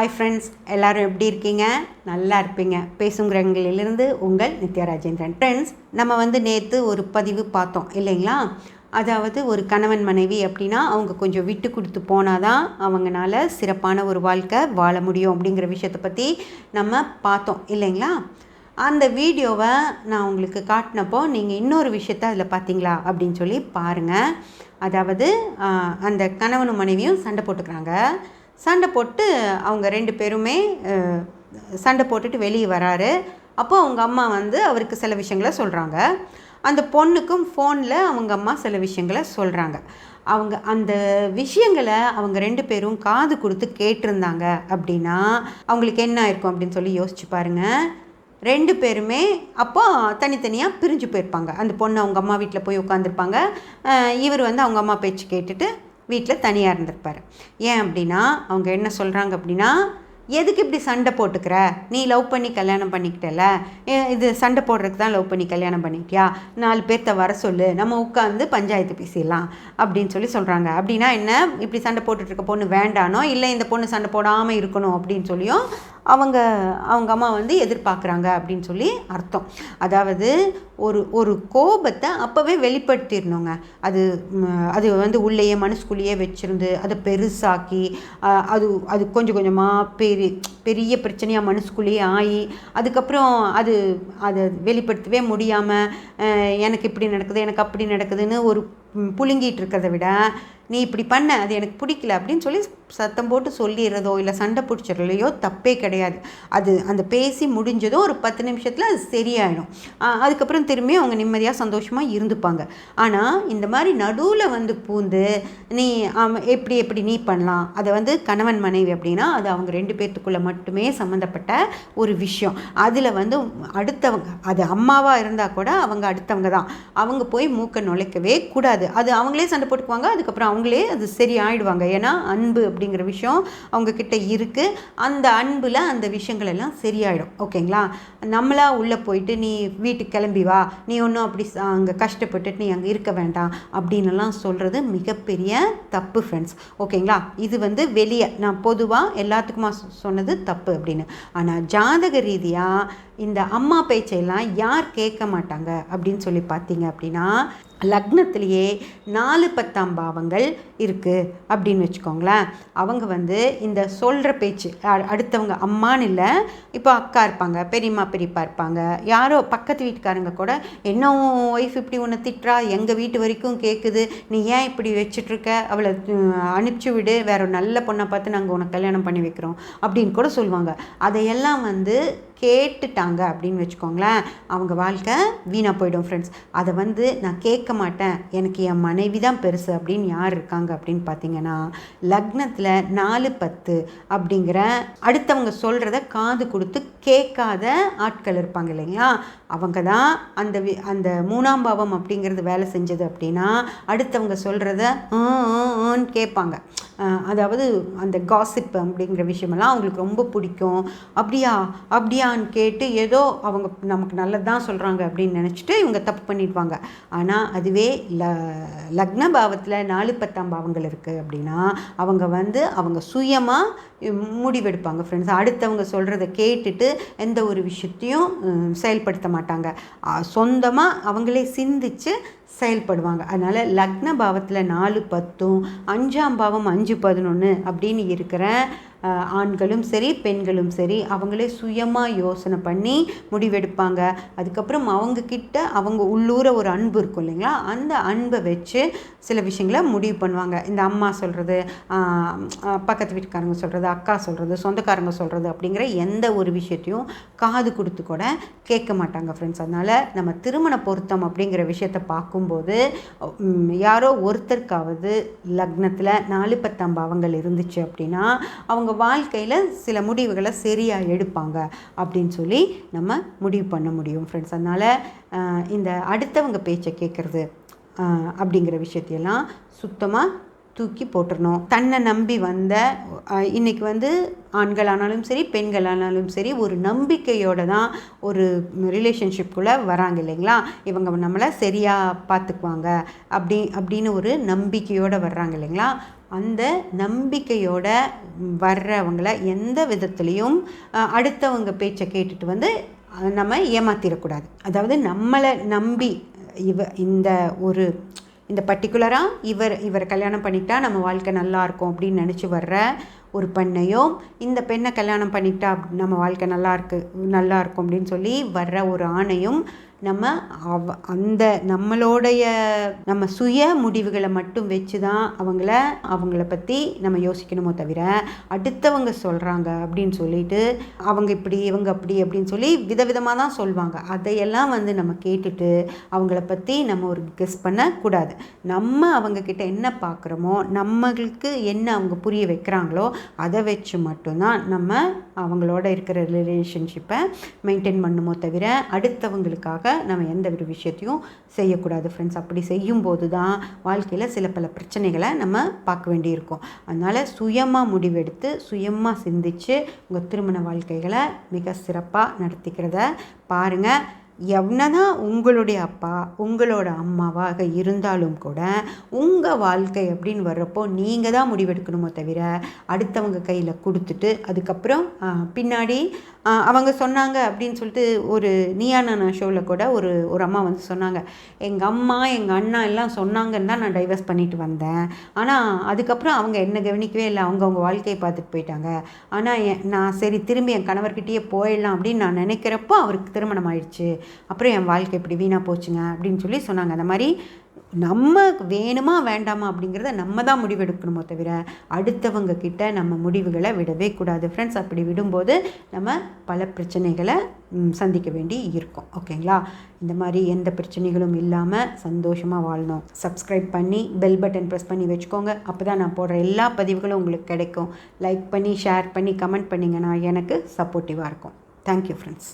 Hi friends எல்லோரும் எப்படி இருக்கீங்க? நல்லா இருப்பீங்க. பேசுங்கிறவங்களிலிருந்து உங்கள் நித்யா ராஜேந்திரன். ஃப்ரெண்ட்ஸ் நம்ம வந்து நேற்று ஒரு பதிவு பார்த்தோம் இல்லைங்களா? அதாவது ஒரு கணவன் மனைவி அப்படின்னா அவங்க கொஞ்சம் விட்டு கொடுத்து போனால் தான் அவங்கனால சிறப்பான ஒரு வாழ்க்கை வாழ முடியும் அப்படிங்கிற விஷயத்தை பற்றி நம்ம பார்த்தோம் இல்லைங்களா? அந்த வீடியோவை நான் உங்களுக்கு காட்டினப்போ நீங்கள் இன்னொரு விஷயத்த அதில் பார்த்தீங்களா அப்படின்னு சொல்லி பாருங்கள் அதாவது அந்த கணவனும் மனைவியும் சண்டை போட்டுக்கிறாங்க. சண்டை போட்டு அவங்க ரெண்டு பேருமே சண்டை போட்டுட்டு வெளியே வராரு. அப்போ அவங்க அம்மா வந்து அவருக்கு சில விஷயங்களை சொல்கிறாங்க அந்த பொண்ணுக்கும் ஃபோனில் அவங்க அம்மா சில விஷயங்களை சொல்கிறாங்க அவங்க அந்த விஷயங்களை அவங்க ரெண்டு பேரும் காது கொடுத்து கேட்டிருந்தாங்க அப்படின்னா அவங்களுக்கு என்ன ஆயிருக்கும் அப்படின்னு சொல்லி யோசிச்சு பாருங்கள் ரெண்டு பேருமே அப்போ தனித்தனியாக பிரிஞ்சு போயிருப்பாங்க. அந்த பொண்ணு அவங்க அம்மா வீட்டில் போய் உட்காந்துருப்பாங்க இவர் வந்து அவங்க அம்மா பேச்சு கேட்டுட்டு வீட்டில் தனியாக இருந்திருப்பார். ஏன் அப்படின்னா அவங்க என்ன சொல்கிறாங்க அப்படின்னா எதுக்கு இப்படி சண்டை போட்டுக்கிற? நீ லவ் பண்ணி கல்யாணம் பண்ணிக்கிட்டல ஏ- இது சண்டை போடுறதுக்கு தான் லவ் பண்ணி கல்யாணம் பண்ணிக்கிட்டியா? நாலு பேர்த்த வர சொல்லு. நம்ம உட்காந்து பஞ்சாயத்து பேசிடலாம். அப்படின்னு சொல்லி சொல்கிறாங்க அப்படின்னா என்ன? இப்படி சண்டை போட்டுட்ருக்க பொண்ணு வேண்டானோ? இல்லை இந்த பொண்ணு சண்டை போடாமல் இருக்கணும் அப்படின்னு சொல்லியும் அவங்க அவங்க அம்மா வந்து எதிர்பார்க்குறாங்க அப்படின்னு சொல்லி அர்த்தம். அதாவது ஒரு ஒரு கோபத்தை அப்போவே வெளிப்படுத்திடணுங்க. அது அது வந்து உள்ளேயே மனசுக்குள்ளேயே வச்சுருந்து அதை பெருசாக்கி அது அது கொஞ்சம் கொஞ்சமாக பெரிய பெரிய பிரச்சனையாக மனசுக்குள்ளேயே ஆகி அதுக்கப்புறம் அது அதை வெளிப்படுத்தவே முடியாமல் எனக்கு இப்படி நடக்குது எனக்கு அப்படி நடக்குதுன்னு ஒரு புழுங்கிட்டு இருக்கிறத விட நீ இப்படி பண்ண அது எனக்கு பிடிக்கல அப்படின்னு சொல்லி சத்தம் போட்டு சொல்லிடுறதோ இல்லை சண்டை பிடிச்சிடலையோ தப்பே கிடையாது. அது அந்த பேசி முடிஞ்சதோ ஒரு பத்து நிமிஷத்தில் அது சரியாயிடும். அதுக்கப்புறம் திரும்பி அவங்க நிம்மதியாக சந்தோஷமாக இருந்துப்பாங்க. ஆனால் இந்த மாதிரி நடுவில் வந்து பூந்து நீ எப்படி எப்படி நீ பண்ணலாம்? அதை வந்து கணவன் மனைவி அப்படின்னா அது அவங்க ரெண்டு பேர்த்துக்குள்ளே மட்டுமே சம்மந்தப்பட்ட ஒரு விஷயம். அதில் வந்து அடுத்தவங்க அது அம்மாவாக இருந்தால் கூட அவங்க அடுத்தவங்க தான். அவங்க போய் மூக்கை நுழைக்கவே கூடாது. அது அவங்களே சண்டை போட்டுக்குவாங்க அதுக்கப்புறம் அவங்களே அது சரி ஆயிடுவாங்க ஏன்னா அன்பு அப்படிங்கிற விஷயம் அவங்கக்கிட்ட இருக்குது அந்த அன்பில் அந்த விஷயங்கள் எல்லாம் சரியாயிடும். ஓகேங்களா? நம்மளா உள்ளே போயிட்டு நீ வீட்டுக்கு கிளம்பி வா. நீ ஒன்றும் அப்படி அங்கே கஷ்டப்பட்டு நீ அங்கே இருக்க வேண்டாம் அப்படின்னுலாம் சொல்கிறது மிகப்பெரிய தப்பு ஃப்ரெண்ட்ஸ் ஓகேங்களா? இது வந்து வெளியே நான் பொதுவாக எல்லாத்துக்குமா சொ- சொன்னது தப்பு அப்படின்னு. ஆனால் ஜாதக ரீதியாக இந்த அம்மா பேச்சையெல்லாம் யார் கேட்க மாட்டாங்க அப்படின்னு சொல்லி பார்த்தீங்க அப்படின்னா லக்னத்திலேயே நாலு பத்தாம் பாவங்கள் இருக்குது அப்படின்னு வச்சுக்கோங்களேன். அவங்க வந்து இந்த சொல்கிற பேச்சு அடுத்தவங்க அம்மான்னு இல்லை இப்போ அக்கா இருப்பாங்க பெரியம்மா பெரியப்பா இருப்பாங்க. யாரோ பக்கத்து வீட்டுக்காரங்க கூட என்ன ஒய்ஃப் இப்படி ஒன்று திட்டுறா? எங்கள் வீட்டு வரைக்கும் கேட்குது நீ ஏன் இப்படி வச்சிட்ருக்க? அவளை அனுப்பிச்சி அனுப்பிச்சு விடு. வேற ஒரு நல்ல பொண்ணை பார்த்து நாங்கள் உனக்கு கல்யாணம் பண்ணி வைக்கிறோம். அப்படின்னு கூட சொல்லுவாங்க. அதையெல்லாம் வந்து கேட்டுட்டாங்க அப்படின்னு வச்சுக்கோங்களேன் அவங்க வாழ்க்கை வீணாக போயிடும் ஃப்ரெண்ட்ஸ் அதை வந்து நான் கேட்க மாட்டேன். எனக்கு என் மனைவி தான் பெருசு அப்படின்னு யார் இருக்காங்க அப்படின்னு பார்த்தீங்கன்னா லக்னத்தில் நாலு பத்து அப்படிங்கிற அடுத்தவங்க சொல்கிறத காது கொடுத்து கேட்காத ஆட்கள் இருப்பாங்க இல்லைங்களா? அவங்க தான் அந்த வி- அந்த மூணாம் பாவம் அப்படிங்கிறது வேலை செஞ்சது அப்படின்னா அடுத்தவங்க சொல்கிறத கேட்பாங்க. அதாவது அந்த காசிப் அப்படிங்கிற விஷயமெல்லாம் அவங்களுக்கு ரொம்ப பிடிக்கும். அப்படியா? அப்படியா? அப்படியான்னு கேட்டு ஏதோ அவங்க நமக்கு நல்லது தான் சொல்கிறாங்க அப்படின்னு நினச்சிட்டு இவங்க தப்பு பண்ணிடுவாங்க. ஆனால் அதுவே ல லக்ன பாவத்தில் நாலு பத்தாம் பாவங்கள் இருக்குது அப்படின்னா அவங்க வந்து அவங்க சுயமாக முடிவெடுப்பாங்க ஃப்ரெண்ட்ஸ் அடுத்தவங்க சொல்கிறத கேட்டுட்டு எந்த ஒரு விஷயத்தையும் செயல்படுத்த மாட்டாங்க. சொந்தமாக அவங்களே சிந்திச்சு செயல்படுவாங்க. அதனால் லக்ன பாவத்தில் நாலு பத்தும் அஞ்சாம் பாவம் அஞ்சு பதினொன்று அப்படின்னு இருக்கிற ஆண்களும் சரி பெண்களும் சரி அவங்களே சுயமாக யோசனை பண்ணி முடிவெடுப்பாங்க. அதுக்கப்புறம் அவங்கக்கிட்ட அவங்க உள்ளூர ஒரு அன்பு இருக்கும் இல்லைங்களா? அந்த அன்பை வச்சு சில விஷயங்களை முடிவு பண்ணுவாங்க. இந்த அம்மா சொல்கிறது பக்கத்து வீட்டுக்காரங்க சொல்கிறது அக்கா சொல்கிறது சொந்தக்காரங்க சொல்கிறது அப்படிங்கிற எந்த ஒரு விஷயத்தையும் காது கொடுத்து கூட கேட்க மாட்டாங்க ஃப்ரெண்ட்ஸ் அதனால் நம்ம திருமண பொருத்தம் அப்படிங்கிற விஷயத்தை பார்க்கும்போது யாரோ ஒருத்தருக்காவது லக்னத்தில் நாலு பத்தாம் பாவங்கள் இருந்துச்சு அப்படின்னா அவங்க வாழ்க்கையில் சில முடிவுகளை சரியாக எடுப்பாங்க அப்படின்னு சொல்லி நம்ம முடிவு பண்ண முடியும் ஃப்ரெண்ட்ஸ் அதனால் இந்த அடுத்தவங்க பேச்சை கேட்குறது அப்படிங்கிற விஷயத்தையெல்லாம் சுத்தமாக தூக்கி போட்டுறணும். தன்னை நம்பி வந்த இன்றைக்கி வந்து ஆண்களானாலும் சரி பெண்களானாலும் சரி ஒரு நம்பிக்கையோடு தான் ஒரு ரிலேஷன்ஷிப்குள்ளே வராங்க இல்லைங்களா? இவங்க நம்மளை சரியாக பார்த்துக்குவாங்க. அப்படி அப்படின்னு ஒரு நம்பிக்கையோடு வர்றாங்க இல்லைங்களா? அந்த நம்பிக்கையோட வர்றவங்கள எந்த விதத்துலேயும் அடுத்தவங்க பேச்சை கேட்டுட்டு வந்து நம்ம ஏமாத்திடக்கூடாது. அதாவது நம்மளை நம்பி இவ இந்த ஒரு இந்த பர்டிகுலராக இவர் இவரை கல்யாணம் பண்ணிட்டா நம்ம வாழ்க்கை நல்லா இருக்கும் அப்படின்னு நினச்சி வர்ற ஒரு பெண்ணையும் இந்த பெண்ணை கல்யாணம் பண்ணிட்டா நம்ம வாழ்க்கை நல்லா இருக்கு நல்லா இருக்கும் அப்படின்னு சொல்லி வர்ற ஒரு ஆணையும் நம்ம அவ அந்த நம்மளோடைய நம்ம சுய முடிவுகளை மட்டும் வச்சு தான் அவங்கள அவங்கள பற்றி நம்ம யோசிக்கணுமோ தவிர அடுத்தவங்க சொல்கிறாங்க அப்படின்னு சொல்லிட்டு அவங்க இப்படி இவங்க அப்படி அப்படின்னு சொல்லி விதவிதமாக தான் சொல்லுவாங்க அதையெல்லாம் வந்து நம்ம கேட்டுட்டு அவங்கள பற்றி நம்ம ஒரு கெஸ் பண்ணக்கூடாது. நம்ம அவங்கக்கிட்ட என்ன பார்க்குறோமோ நம்மளுக்கு என்ன அவங்க புரிய வைக்கிறாங்களோ அதை வச்சு மட்டும்தான் நம்ம அவங்களோட இருக்கிற ரிலேஷன்ஷிப்பை மெயின்டைன் பண்ணுமோ தவிர அடுத்தவங்களுக்காக நம்ம எந்த ஒரு விஷயத்தையும் செய்யக்கூடாது ஃப்ரெண்ட்ஸ் அப்படி செய்யும்போது தான் வாழ்க்கையில் சில பல பிரச்சனைகளை நம்ம பார்க்க வேண்டியிருக்கும். அதனால் சுயமாக முடிவெடுத்து சுயமாக சிந்திச்சு உங்கள் திருமண வாழ்க்கைகளை மிக சிறப்பாக நடத்திக்கிறத பாருங்கள் எவ்வளோதான் உங்களுடைய அப்பா உங்களோட அம்மாவாக இருந்தாலும் கூட உங்கள் வாழ்க்கை அப்படின்னு வர்றப்போ நீங்கள் தான் முடிவெடுக்கணுமோ தவிர அடுத்தவங்க கையில் கொடுத்துட்டு அதுக்கப்புறம் பின்னாடி அவங்க சொன்னாங்க அப்படின்னு சொல்லிட்டு ஒரு நீயான ஷோவில் கூட ஒரு ஒரு அம்மா வந்து சொன்னாங்க. எங்கள் அம்மா எங்கள் அண்ணா எல்லாம் சொன்னாங்கன்னு தான் நான் டைவர்ஸ் பண்ணிட்டு வந்தேன். ஆனால் அதுக்கப்புறம் அவங்க என்ன கவனிக்கவே இல்லை. அவங்க அவங்க வாழ்க்கையை பார்த்துட்டு போயிட்டாங்க. ஆனால் என் நான் சரி திரும்பி என் கணவர்கிட்டயே போயிடலாம் அப்படின்னு நான் நினைக்கிறப்போ அவருக்கு திருமணம் ஆயிடுச்சு. அப்புறம் என் வாழ்க்கை இப்படி வீணாக போச்சுங்க அப்படின்னு சொல்லி சொன்னாங்க. அந்த மாதிரி நம்ம வேணுமா வேண்டாமா அப்படிங்கிறத நம்ம தான் முடிவெடுக்கணுமோ தவிர அடுத்தவங்க கிட்ட நம்ம முடிவுகளை விடவே கூடாது. ஃப்ரெண்ட்ஸ் அப்படி விடும்போது நம்ம பல பிரச்சனைகளை சந்திக்க வேண்டி இருக்கும். ஓகேங்களா? இந்த மாதிரி எந்த பிரச்சனைகளும் இல்லாமல் சந்தோஷமாக வாழணும். சப்ஸ்கிரைப் பண்ணி பெல் பட்டன் ப்ரெஸ் பண்ணி வச்சுக்கோங்க. அப்போ தான் நான் போடுற எல்லா பதிவுகளும் உங்களுக்கு கிடைக்கும். லைக் பண்ணி ஷேர் பண்ணி கமெண்ட் பண்ணிங்கன்னா எனக்கு சப்போர்ட்டிவாக இருக்கும். Thank you friends